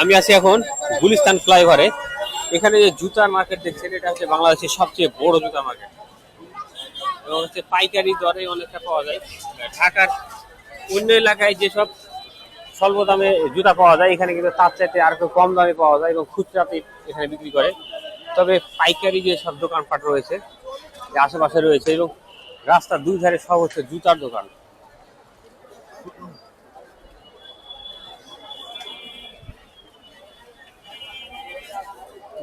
আমি আছি এখন গুলিস্তান ফ্লাইওভারে। এখানে যে জুতার মার্কেট দেখছেন, এটা হচ্ছে বাংলাদেশের সবচেয়ে বড় জুতা মার্কেট এবং হচ্ছে পাইকারি দরে অনেকটা পাওয়া যায়। ঢাকার অন্য এলাকায় যেসব স্বল্প দামে জুতা পাওয়া যায়, এখানে কিন্তু তার চাইতে আর একটু কম দামে পাওয়া যায় এবং খুচরাতে এখানে বিক্রি করে। তবে পাইকারি যে সব দোকানপাট রয়েছে, যে আশেপাশে রয়েছে এবং রাস্তার দুই ধারে সব হচ্ছে জুতার দোকান।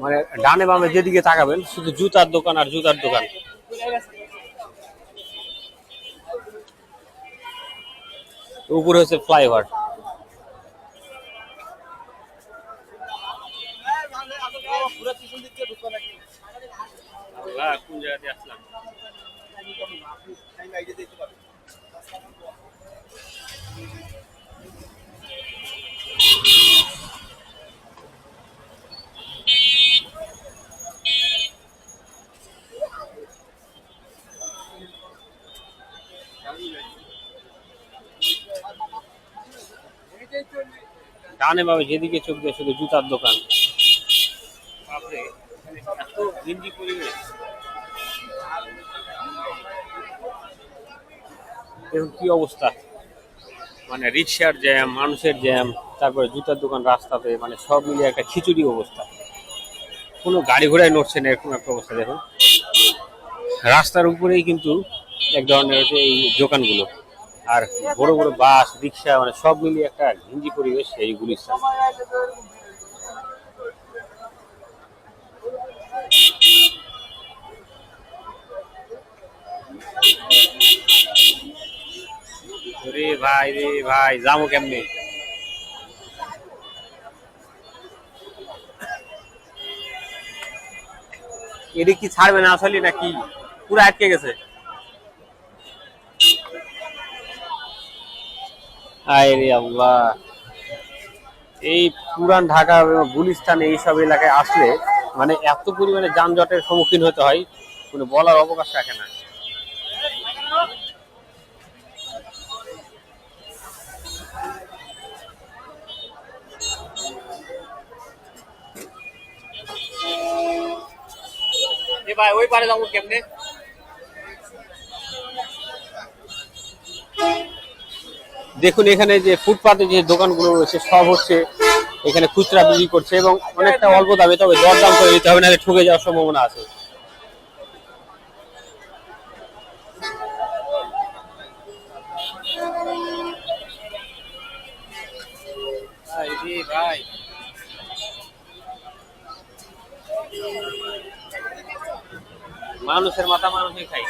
মানে ডানে বামে যেদিকে তাকাবেন, শুধু জুতার দোকান আর জুতার দোকান। উপরে হচ্ছে ফ্লাইওভার। কোন আসলাম ডানে বামে যেদিকে চোখ দিয়ে শুধু জুতার দোকান। বাপরে, এত পরিবেশ। দেখুন কি অবস্থা। মানে রিক্সার জ্যাম মানুষের জ্যাম তারপরে জুতার দোকান রাস্তাতে মানে সব মিলিয়ে একটা খিচুড়ি অবস্থা। কোনো গাড়ি ঘোড়ায় নড়ছে না এরকম একটা অবস্থা দেখুন। রাস্তার উপরেই কিন্তু এক ধরনের হচ্ছে এই দোকানগুলো। আর বড় বড় বাস, রিক্সা মানে সব মিলিয়ে একটা ঘিঞ্জি পরিবেশ এই গুলিস্তান। রে ভাই রে ভাই, যাব কেমনে? এদিক কি ছাড়বে না আসলে নাকি? পুরো আটকে গেছে। আয় রে আল্লাহ। এই পুরান ঢাকা গুলিস্তান এইসব এলাকায় আসলে মানে এত পরিমাণে যানজটের সম্মুখীন হতে হয়, কোনো বলার অবকাশ রাখে না। ভাই, ওই পারে যাব কেমনে? দেখুন, এখানে যে ফুটপাতে যে দোকানগুলো রয়েছে, সব হচ্ছে এখানে খুচরা বিক্রি করছে এবং অনেকটা অল্প দামে, তবে দরদাম করে দিতে হবে, নাহলে ঠকে যাওয়ার সম্ভাবনা আছে। মানুষের মাথা মানুষই খাই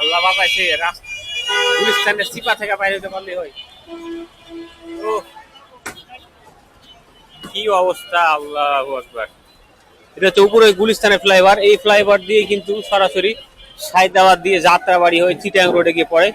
আল্লাহ গুলিস্তানের সিপা থেকে বাইরে পারলে হয়। ও কি অবস্থা, আল্লাহ এটা হচ্ছে উপরে গুলিস্তানের ফ্লাইওভার। এই ফ্লাইওভার দিয়ে কিন্তু সরাসরি সাইদাবাদ দিয়ে যাত্রাবাড়ি হয়ে চিটাং রোডে গিয়ে পড়ে।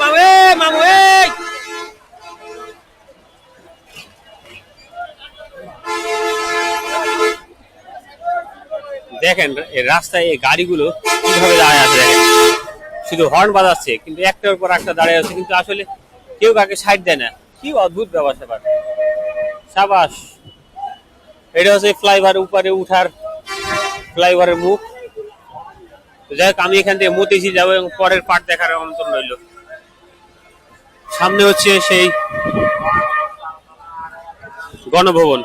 বাজে মামু দেখেন রাস্তায় এই গাড়িগুলো কীভাবে দাঁড়ায় আছে শুধু হর্ন বাজাচ্ছে, কিন্তু একটার পর একটা দাঁড়িয়ে আছে, কিন্তু আসলে কেউ কাকে সাইড দেয় না। কি অদ্ভুত ব্যবস্থা পারে সাবাস। এটা হচ্ছে ফ্লাইওভার উপরে উঠার ফ্লাইওভারের মুখ। যাই হোক, আমি এখান থেকে মতেছি যাব এবং পরের পার্ট দেখার অন্তর রইল। সামনে হচ্ছে সেই গণভবন।